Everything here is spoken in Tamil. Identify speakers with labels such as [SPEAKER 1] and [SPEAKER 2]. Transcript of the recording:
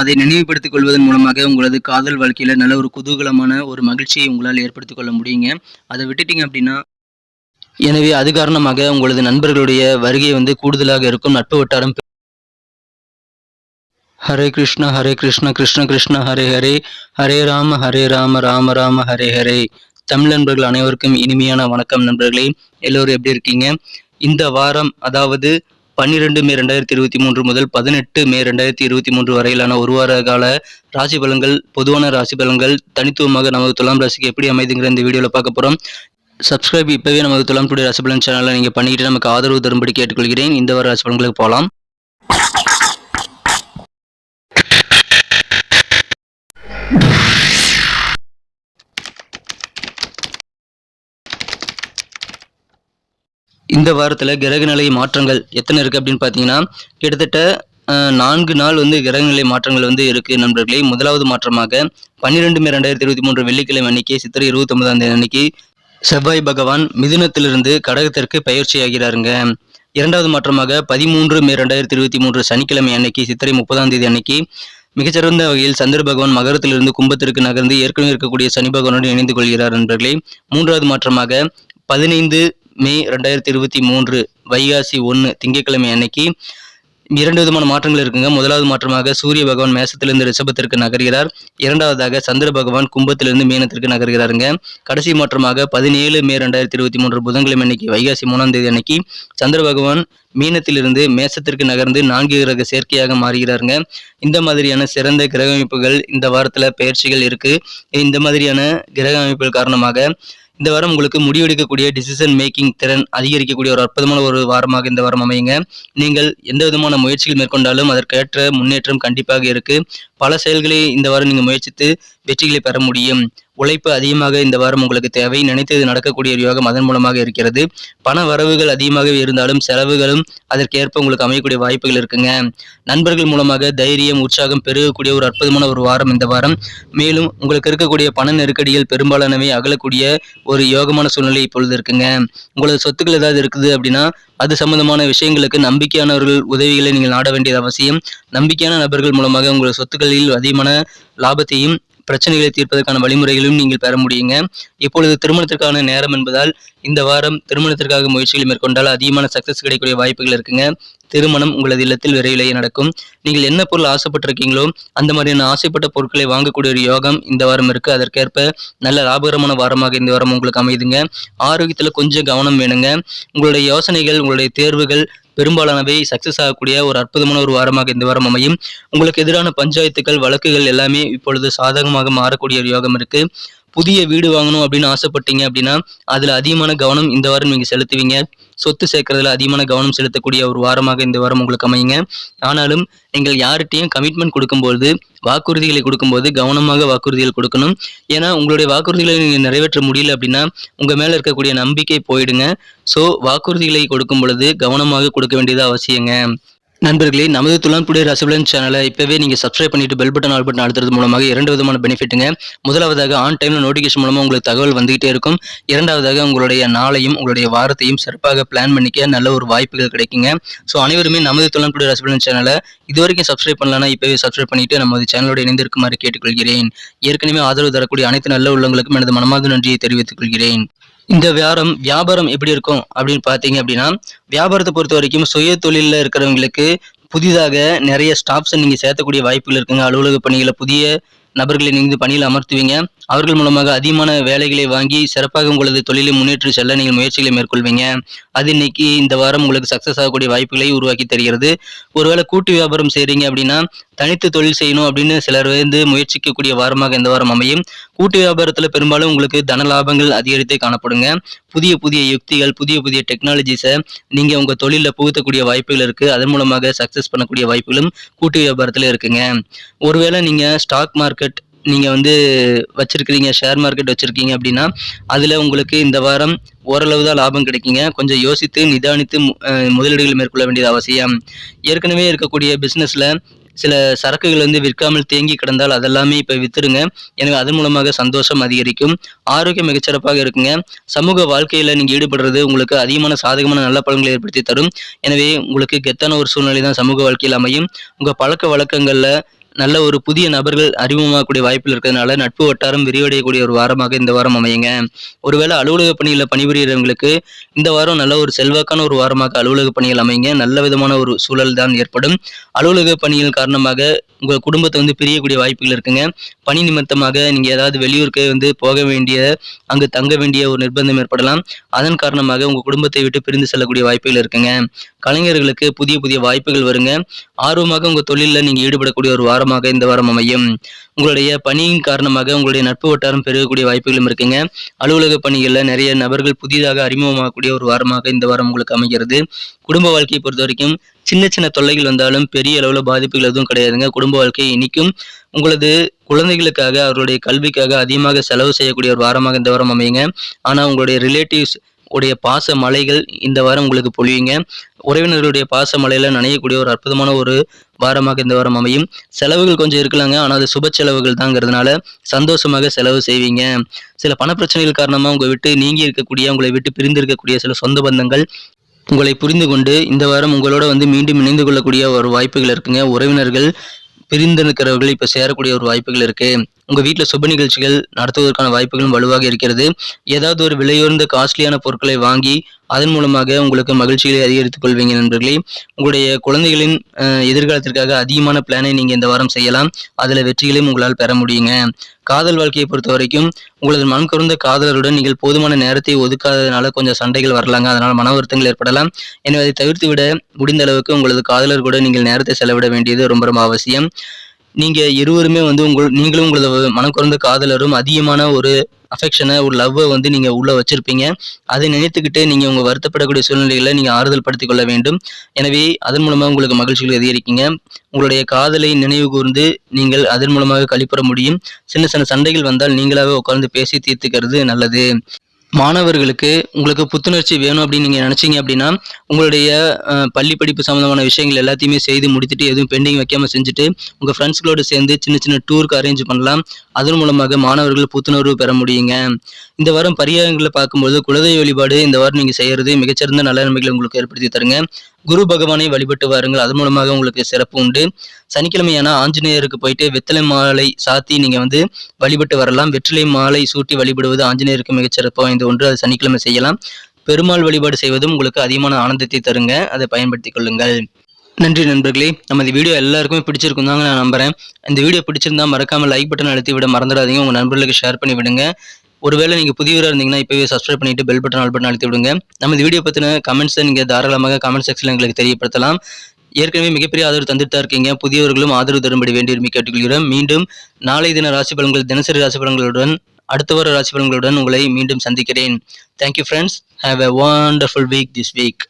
[SPEAKER 1] அதை நினைவுபடுத்திக் கொள்வதன் மூலமாக உங்களது காதல் வாழ்க்கையில நல்ல ஒரு குதூகலமான ஒரு மகிழ்ச்சியை உங்களால் ஏற்படுத்திக் கொள்ள முடியுங்க. அதை விட்டுட்டீங்க அப்படின்னா எனவே அது காரணமாக உங்களது நண்பர்களுடைய வருகை வந்து கூடுதலாக இருக்கும். நட்பு வட்டாரம் ஹரே கிருஷ்ணா ஹரே கிருஷ்ணா கிருஷ்ண கிருஷ்ண ஹரே ஹரே. ஹரே ராம ஹரே ராம ராம ராம ஹரே ஹரே. தமிழ் நண்பர்கள் அனைவருக்கும் இனிமையான வணக்கம் நண்பர்களே. எல்லோரும் எப்படி இருக்கீங்க? இந்த வாரம் அதாவது பன்னிரெண்டு மே ரெண்டாயிரத்தி இருபத்தி மூன்று முதல் பதினெட்டு மே ரெண்டாயிரத்தி இருபத்தி மூன்று வரையிலான ஒரு வார கால ராசி பலன்கள் பொதுவான ராசி பலன்கள் தனித்துவமாக நமது துலாம் ராசிக்கு எப்படி அமைதுங்கிற இந்த வீடியோவில் பார்க்க போகிறோம் சப்ஸ்கிரைப் இப்போவே நமது துலாம் டுடே ராசி பலன் சேனலை நீங்கள் பண்ணிக்கிட்டு நமக்கு ஆதரவு தரும்படி கேட்டுக்கொள்கிறேன். இந்த வார ராசி பலன்களுக்கு போகலாம் இந்த வாரத்தில் கிரகநிலை மாற்றங்கள் எத்தனை இருக்குது அப்படின்னு பார்த்தீங்கன்னா கிட்டத்தட்ட நான்கு நாள் வந்து கிரகநிலை மாற்றங்கள் வந்து இருக்குது நண்பர்களே. முதலாவது மாற்றமாக பன்னிரெண்டு மே ரெண்டாயிரத்தி இருபத்தி மூன்று வெள்ளிக்கிழமை அன்னைக்கு சித்திரை இருபத்தி ஒன்பதாம் தேதி அன்னைக்கு செவ்வாய் பகவான் மிதுனத்திலிருந்து கடகத்திற்கு பயிற்சியாகிறாருங்க. இரண்டாவது மாற்றமாக பதிமூன்று மே ரெண்டாயிரத்தி இருபத்தி மூன்று சனிக்கிழமை அன்னைக்கு சித்திரை முப்பதாம் தேதி அன்னைக்கு மிகச்சிறந்த வகையில் சந்திர பகவான் மகரத்திலிருந்து கும்பத்திற்கு நகர்ந்து ஏற்கனவே இருக்கக்கூடிய சனி பகவானுடன் இணைந்து கொள்கிறார் நண்பர்களே. மூன்றாவது மாற்றமாக பதினைந்து மே ரெண்டாயிரத்தி இருபத்தி மூன்று வைகாசி ஒன்று திங்கட்கிழமை அன்னைக்கு இரண்டு விதமான மாற்றங்கள் இருக்குங்க. முதலாவது மாற்றமாக சூரிய பகவான் மேசத்திலிருந்து ரிஷபத்திற்கு நகர்கிறார். இரண்டாவதாக சந்திர பகவான் கும்பத்திலிருந்து மீனத்திற்கு நகர்கிறாருங்க. கடைசி மாற்றமாக பதினேழு மே ரெண்டாயிரத்தி இருபத்தி மூன்று புதன்கிழமை அன்னைக்கு வைகாசி மூணாம் தேதி அன்னைக்கு சந்திர பகவான் மீனத்திலிருந்து மேசத்திற்கு நகர்ந்து நான்கு கிரக சேர்க்கையாக மாறுகிறாருங்க. இந்த மாதிரியான சிறந்த கிரக அமைப்புகள் இந்த வாரத்தில் பயிற்சிகள் இருக்கு. இந்த மாதிரியான கிரக அமைப்புகள் காரணமாக இந்த வாரம் உங்களுக்கு முடிவெடுக்கக்கூடிய டிசிஷன் மேக்கிங் திறன் அதிகரிக்கக்கூடிய ஒரு அற்புதமான ஒரு வாரமாக இந்த வாரம் அமையுங்க. நீங்கள் எந்த விதமான முயற்சிகள் மேற்கொண்டாலும் அதற்கேற்ற முன்னேற்றம் கண்டிப்பாக இருக்கு. பல செயல்களை இந்த வாரம் நீங்கள் முயற்சித்து வெற்றிகளை பெற முடியும். உழைப்பு அதிகமாக இந்த வாரம் உங்களுக்கு தேவை. நினைத்தது நடக்கக்கூடிய ஒரு யோகம் அதன் மூலமாக இருக்கிறது. பண வரவுகள் அதிகமாகவே இருந்தாலும் செலவுகளும் அதற்கேற்ப உங்களுக்கு அமையக்கூடிய வாய்ப்புகள் இருக்குங்க. நண்பர்கள் மூலமாக தைரியம் உற்சாகம் பெருகக்கூடிய ஒரு அற்புதமான ஒரு வாரம் இந்த வாரம். மேலும் உங்களுக்கு இருக்கக்கூடிய பண நெருக்கடிகள் பெரும்பாலானவை அகலக்கூடிய ஒரு யோகமான சூழ்நிலை இப்பொழுது இருக்குங்க. உங்களது சொத்துக்கள் ஏதாவது இருக்குது அப்படின்னா அது சம்பந்தமான விஷயங்களுக்கு நம்பிக்கையானவர்கள் உதவிகளை நீங்கள் நாட வேண்டியது அவசியம். நம்பிக்கையான நபர்கள் மூலமாக உங்கள் சொத்துக்களில் அதிகமான லாபத்தையும் பிரச்சனைகளை தீர்ப்பதற்கான வழிமுறைகளும் நீங்கள் பெற முடியுங்க. இப்பொழுது திருமணத்திற்கான நேரம் என்பதால் இந்த வாரம் திருமணத்திற்காக முயற்சிகளை மேற்கொண்டால் அதிகமான சக்சஸ் கிடைக்கக்கூடிய வாய்ப்புகள் இருக்குங்க. திருமணம் உங்களது இல்லத்தில் விரைவிலேயே நடக்கும். நீங்கள் என்ன பொருள் ஆசைப்பட்டிருக்கீங்களோ அந்த மாதிரியான ஆசைப்பட்ட பொருட்களை வாங்கக்கூடிய ஒரு யோகம் இந்த வாரம் இருக்கு. அதற்கேற்ப நல்ல லாபகரமான வாரமாக இந்த வாரம் உங்களுக்கு அமையுதுங்க ஆரோக்கியத்தில் கொஞ்சம் கவனம் வேணுங்க. உங்களுடைய யோசனைகள் உங்களுடைய தேர்வுகள் பெரும்பாலானவை சக்சஸ் ஆகக்கூடிய ஒரு அற்புதமான ஒரு வாரமாக இந்த வாரம் அமையும். உங்களுக்கு எதிரான பஞ்சாயத்துக்கள் வழக்குகள் எல்லாமே இப்பொழுது சாதகமாக மாறக்கூடிய ஒரு யோகம் இருக்கு. புதிய வீடு வாங்கணும் அப்படின்னு ஆசைப்பட்டீங்க அப்படின்னா அதில் அதிகமான கவனம் இந்த வாரம் நீங்கள் செலுத்துவீங்க. சொத்து சேர்க்கறதுல அதிகமான கவனம் செலுத்தக்கூடிய ஒரு வாரமாக இந்த வாரம் உங்களுக்கு அமையுங்க. ஆனாலும் நீங்கள் யார்கிட்டையும் கமிட்மெண்ட் கொடுக்கும்போது வாக்குறுதிகளை கொடுக்கும்போது கவனமாக வாக்குறுதிகள் கொடுக்கணும். ஏன்னா உங்களுடைய வாக்குறுதிகளை நீங்கள் நிறைவேற்ற முடியல அப்படின்னா உங்கள் மேலே இருக்கக்கூடிய நம்பிக்கை போயிடுங்க. ஸோ வாக்குறுதிகளை கொடுக்கும் பொழுது கவனமாக கொடுக்க வேண்டியது அவசியங்க. நண்பர்களே நமது துலான்புடைய ரசிபலன் ரசபலன் சேனலை இப்போவே நீங்கள் சப்ஸ்கிரைப் பண்ணிட்டு பெல் பட்டன் ஆல் பட்டன் அழுத்துறது மூலமாக இரண்டு விதமான பெனிஃபிட்டுங்க முதலாவதாக ஆன் டைமில் நோட்டிஃபிகேஷன் மூலமாக உங்களுக்கு தகவல் வந்துகிட்டே இருக்கும். இரண்டாவதாக உங்களுடைய நாளையும் உங்களுடைய வாரத்தையும் சிறப்பாக பிளான் பண்ணிக்க நல்ல ஒரு வாய்ப்புகள் கிடைக்குங்க. ஸோ அனைவருமே நமது துலான்புடைய டுடே ரசபலன் சேனலை இது வரைக்கும் சப்ஸ்கிரைப் பண்ணலன்னா இப்போவே சப்ஸ்கிரைப் பண்ணிட்டு நமது சேனலோட இணைந்திருக்குமாறு கேட்டுக்கொள்கிறேன். ஏற்கனவே ஆதரவு தரக்கூடிய அனைத்து நல்ல உள்ளங்களுக்கும் எனது மனமார்ந்த நன்றியை தெரிவித்துக் கொள்கிறேன் இந்த வியாபாரம் வியாபாரம் எப்படி இருக்கும் அப்படின்னு பார்த்தீங்க அப்படின்னா வியாபாரத்தை பொறுத்த வரைக்கும் சுய தொழிலில் இருக்கிறவங்களுக்கு புதிதாக நிறைய ஸ்டாஃப்ஸை நீங்கள் சேர்த்தக்கூடிய வாய்ப்புகள் இருக்குங்க. அலுவலக பணிகளை புதிய நபர்களை நீங்கள் பணியில் அமர்த்துவீங்க. அவர்கள் மூலமாக அதிகமான வேலைகளை வாங்கி சிறப்பாக உங்களது தொழிலை முன்னேற்றி செல்ல நீங்கள் முயற்சிகளை மேற்கொள்வீங்க. அது இன்னைக்கு இந்த வாரம் உங்களுக்கு சக்ஸஸ் ஆகக்கூடிய வாய்ப்புகளை உருவாக்கி தருகிறது. ஒருவேளை கூட்டு வியாபாரம் செய்கிறீங்க அப்படின்னா தனித்து தொழில் செய்யணும் அப்படின்னு சிலர் வந்து முயற்சிக்கக்கூடிய வாரமாக இந்த வாரம் அமையும். கூட்டு வியாபாரத்தில் பெரும்பாலும் உங்களுக்கு தன லாபங்கள் அதிகரித்தே காணப்படுங்க. புதிய புதிய யுக்திகள் புதிய புதிய டெக்னாலஜிஸை நீங்கள் உங்கள் தொழிலில் புகுத்தக்கூடிய வாய்ப்புகள் இருக்குது அதன் மூலமாக சக்ஸஸ் பண்ணக்கூடிய வாய்ப்புகளும் கூட்டு வியாபாரத்தில் இருக்குங்க. ஒருவேளை நீங்கள் ஸ்டாக் மார்க்கெட் நீங்கள் வந்து வச்சுருக்கிறீங்க ஷேர் மார்க்கெட் வச்சுருக்கீங்க அப்படின்னா அதில் உங்களுக்கு இந்த வாரம் ஓரளவு தான் லாபம் கிடைக்குங்க. கொஞ்சம் யோசித்து நிதானித்து முதலீடுகள் மேற்கொள்ள வேண்டியது அவசியம். ஏற்கனவே இருக்கக்கூடிய பிஸ்னஸில் சில சரக்குகள் வந்து விற்காமல் தேங்கி கிடந்தால் அதெல்லாமே இப்போ வித்துருங்க எனக்கு அதன் மூலமாக சந்தோஷம் அதிகரிக்கும். ஆரோக்கியம் மிகச்சிறப்பாக இருக்குங்க. சமூக வாழ்க்கையில் நீங்கள் ஈடுபடுறது உங்களுக்கு அதிகமான சாதகமான நல்ல பலன்களை ஏற்படுத்தி தரும். எனவே உங்களுக்கு கெத்தான ஒரு சூழ்நிலை தான் சமூக வாழ்க்கையில் அமையும். உங்கள் பழக்க வழக்கங்களில் நல்ல ஒரு புதிய நபர்கள் அறிமுகமாகக்கூடிய வாய்ப்பில் இருக்கிறதுனால நட்பு வட்டாரம் விரிவடையக்கூடிய ஒரு வாரமாக இந்த வாரம் அமையுங்க. ஒருவேளை அலுவலக பணியில் பணிபுரியறவங்களுக்கு இந்த வாரம் நல்ல ஒரு செல்வாக்கான ஒரு வாரமாக அலுவலக பணிகள் அமைங்க நல்ல விதமான ஒரு சூழல் தான் ஏற்படும். அலுவலக பணிகள் காரணமாக உங்கள் குடும்பத்தை வந்து பிரியக்கூடிய வாய்ப்புகள் இருக்குங்க. பணி நிமித்தமாக நீங்கள் ஏதாவது வெளியூருக்கு வந்து போக வேண்டிய அங்கு தங்க வேண்டிய ஒரு நிர்பந்தம் ஏற்படலாம். அதன் காரணமாக உங்கள் குடும்பத்தை விட்டு பிரிந்து செல்லக்கூடிய வாய்ப்புகள் இருக்குங்க. கலைஞர்களுக்கு புதிய புதிய வாய்ப்புகள் வருங்க. ஆர்வமாக உங்கள் தொழிலில் நீங்கள் ஈடுபடக்கூடிய ஒரு வாரம் வாரமாக இந்த வாரம் அமையும். உங்களுடைய பணியின் காரணமாக உங்களுடைய நட்பு வட்டாரம் பெருகக்கூடிய வாய்ப்புகளும் இருக்குங்க. அலுவலக பணிகளில் நிறைய நபர்கள் புதிதாக அறிமுகமாகக்கூடிய ஒரு வாரமாக இந்த வாரம் உங்களுக்கு அமைகிறது. குடும்ப வாழ்க்கையை பொறுத்த வரைக்கும் சின்ன சின்ன தொல்லைகள் வந்தாலும் பெரிய அளவில் பாதிப்புகள் எதுவும் கிடையாதுங்க. குடும்ப வாழ்க்கை இனிக்கும். உங்களது குழந்தைகளுக்காக அவர்களுடைய கல்விக்காக அதிகமாக செலவு செய்யக்கூடிய ஒரு வாரமாக இந்த வாரம் அமையுங்க. ஆனால் உங்களுடைய ரிலேட்டிவ்ஸ் உடைய பாச மலைகள் இந்த வாரம் உங்களுக்கு பொழியுங்க. உறவினர்களுடைய பாச மலையில நனையக்கூடிய ஒரு அற்புதமான ஒரு வாரமாக இந்த வாரம் அமையும். செலவுகள் கொஞ்சம் இருக்கலாங்க. ஆனால் அது சுப செலவுகள் தாங்கிறதுனால சந்தோஷமாக செலவு செய்வீங்க. சில பணப்பிரச்சனைகள் காரணமாக உங்களை விட்டு நீங்கி இருக்கக்கூடிய உங்களை விட்டு பிரிந்து இருக்கக்கூடிய சில சொந்த பந்தங்கள் உங்களை புரிந்து கொண்டு இந்த வாரம் உங்களோட வந்து மீண்டும் இணைந்து கொள்ளக்கூடிய ஒரு வாய்ப்புகள் இருக்குங்க. உறவினர்கள் பிரிந்து இருக்கிறவர்கள் இப்போ சேரக்கூடிய ஒரு வாய்ப்புகள் இருக்குது உங்கள் வீட்டில் சுப நிகழ்ச்சிகள் நடத்துவதற்கான வாய்ப்புகளும் வலுவாக இருக்கிறது. ஏதாவது ஒரு விலையுயர்ந்த காஸ்ட்லியான பொருட்களை வாங்கி அதன் மூலமாக உங்களுக்கு மகிழ்ச்சிகளை அதிகரித்துக் கொள்வீங்க நண்பர்களே. உங்களுடைய குழந்தைகளின் எதிர்காலத்திற்காக அதிகமான பிளானை நீங்கள் இந்த வாரம் செய்யலாம். அதில் வெற்றிகளையும் உங்களால் பெற முடியுங்க. காதல் வாழ்க்கையை பொறுத்த வரைக்கும் உங்களது மனம் கவர்ந்த காதலருடன் நீங்கள் போதுமான நேரத்தை ஒதுக்காததுனால கொஞ்சம் சண்டைகள் வரலாங்க. அதனால் மன வருத்தங்கள் ஏற்படலாம். எனவே அதை தவிர்த்து விட முடிந்த அளவுக்கு உங்களது காதலர் கூட நீங்கள் நேரத்தை செலவிட வேண்டியது ரொம்ப ரொம்ப அவசியம். நீங்கள் இருவருமே வந்து உங்கள் நீங்களும் உங்களது மனம் குறைந்த காதலரும் அதிகமான ஒரு அஃபெக்ஷனை ஒரு லவ்வை வந்து நீங்கள் உள்ளே வச்சுருப்பீங்க. அதை நினைத்துக்கிட்டு நீங்கள் உங்கள் வருத்தப்படக்கூடிய சூழ்நிலைகளை நீங்கள் ஆறுதல் படுத்திக் கொள்ள வேண்டும். எனவே அதன் மூலமாக உங்களுக்கு மகிழ்ச்சிகள் அதிகரிக்கீங்க. உங்களுடைய காதலை நினைவு கூர்ந்து நீங்கள் அதன் மூலமாக கழிப்புற முடியும். சின்ன சின்ன சண்டைகள் வந்தால் நீங்களாகவே உட்கார்ந்து பேசி தீர்த்துக்கிறது நல்லது. மாணவர்களுக்கு உங்களுக்கு புத்துணர்ச்சி வேணும் அப்படின்னு நீங்கள் நினச்சிங்க அப்படின்னா உங்களுடைய பள்ளி படிப்பு சம்மந்தமான விஷயங்கள் எல்லாத்தையுமே செய்து முடித்துட்டு எதுவும் பெண்டிங் வைக்காம செஞ்சுட்டு உங்கள் ஃப்ரெண்ட்ஸ்களோடு சேர்ந்து சின்ன சின்ன டூருக்கு அரேஞ்ச் பண்ணலாம். அதன் மூலமாக மாணவர்கள் புத்துணர்வு பெற முடியுங்க. இந்த வாரம் பரிகாரங்களை பார்க்கும்போது குலதெய்வ வழிபாடு இந்த வாரம் நீங்கள் செய்கிறது மிகச்சிறந்த நல்ல நன்மைகளை உங்களுக்கு ஏற்படுத்தி தருங்க. குரு பகவானை வழிபட்டு வாருங்கள். அதன் மூலமாக உங்களுக்கு சிறப்பு உண்டு. சனிக்கிழமையான ஆஞ்சநேயருக்கு போயிட்டு வெத்தலை மாலை சாத்தி நீங்கள் வந்து வழிபட்டு வரலாம். வெற்றிலை மாலை சூட்டி வழிபடுவது ஆஞ்சநேயருக்கு மிகச்சிறப்பு வாய்ந்த ஒன்று. அது சனிக்கிழமை செய்யலாம். பெருமாள் வழிபாடு செய்வதும் உங்களுக்கு அதிகமான ஆனந்தத்தை தருங்க. அதை பயன்படுத்திக் கொள்ளுங்கள். நன்றி நண்பர்களே. நமது வீடியோ எல்லாருக்குமே பிடிச்சிருக்கும் தாங்க நான் நம்புறேன். இந்த வீடியோ பிடிச்சிருந்தா மறக்காம லைக் பட்டன் அழுத்தி விட மறந்துடாதீங்க. உங்க நண்பர்களுக்கு ஷேர் பண்ணி விடுங்க. ஒருவேளை நீங்கள் புதியவராக இருந்தீங்கன்னா இப்போவே சப்ஸ்கிரைப் பண்ணிட்டு பெல் பட்டன் ஆல் பட்டன் அழுத்தி விடுங்க. நம்ம இந்த வீடியோ பற்றின கமெண்ட்ஸை நீங்கள் தாராளமாக கமெண்ட் செக்ஷன்ல எங்களுக்கு தெரியப்படுத்தலாம். ஏற்கனவே மிகப்பெரிய ஆதரவு தந்துட்டு தான் இருக்கீங்க. புதியவர்களும் ஆதரவு தரும்படி வேண்டி விரும்பி கேட்டுக்கொள்கிறோம் மீண்டும் நாளை தின ராசி பலன்கள் தினசரி ராசி பலன்களுடன் அடுத்த வார ராசி பலன்களுடன் உங்களை மீண்டும் சந்திக்கிறேன். Thank you friends have a wonderful week this week